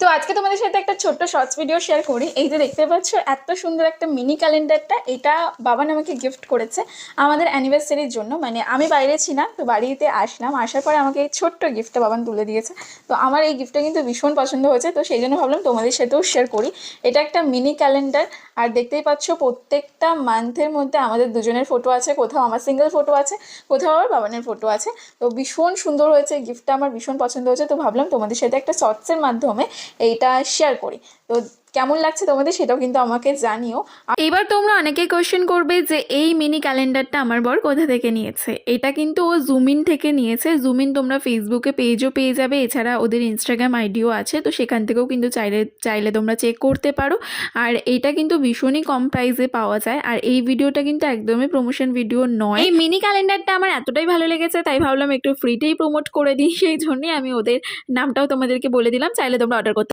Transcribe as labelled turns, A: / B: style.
A: তো আজকে তোমাদের সাথে একটা ছোট্ট শর্টস ভিডিও শেয়ার করি। এই যে দেখতে পাচ্ছ, এত সুন্দর একটা মিনি ক্যালেন্ডারটা এটা বাবান আমাকে গিফট করেছে আমাদের অ্যানিভার্সারির জন্য। মানে আমি বাইরে ছিলাম, তো বাড়িতে আসলাম, আসার পরে আমাকে এই ছোট্ট গিফটটা বাবান তুলে দিয়েছে। তো আমার এই গিফটটা কিন্তু ভীষণ পছন্দ হয়েছে, তো সেই জন্য ভাবলাম তোমাদের সাথেও শেয়ার করি। এটা একটা মিনি ক্যালেন্ডার আর দেখতেই পাচ্ছ প্রত্যেকটা মান্থের মধ্যে আমাদের দুজনের ফটো আছে, কোথাও আমার সিঙ্গেল ফটো আছে, কোথাও আবার বাবানের ফটো আছে। তো ভীষণ সুন্দর হয়েছে গিফটটা আমার ভীষণ পছন্দ হয়েছে। তো ভাবলাম তোমাদের সাথে একটা শর্টসের মাধ্যমে এইটা শেয়ার করি। তো কেমন লাগছে তোমাদের সেটাও কিন্তু আমাকে জানিও।
B: এবার তোমরা অনেকেই কোশ্চেন করবে যে এই মিনি ক্যালেন্ডারটা আমার বর কোথা থেকে নিয়েছে? এটা কিন্তু ও জুমিন থেকে নিয়েছে। জুমিন তোমরা ফেসবুকে পেজও পেয়ে যাবে। এছাড়া ওদের ইনস্টাগ্রাম আইডিও আছে। তো সেখান থেকেও কিন্তু চাইলে চাইলে তোমরা চেক করতে পারো। আর এটা কিন্তু ভীষণই কম প্রাইসে পাওয়া যায়। আর এই ভিডিওটা কিন্তু একদমই প্রমোশন ভিডিও নয়। এই মিনি ক্যালেন্ডারটা আমার এতটাই ভালো লেগেছে তাই ভাবলাম একটু ফ্রিতেই প্রমোট করে দিই। সেই জন্যই আমি ওদের নামটাও তোমাদেরকে বলে দিলাম। চাইলে তোমরা অর্ডার করতে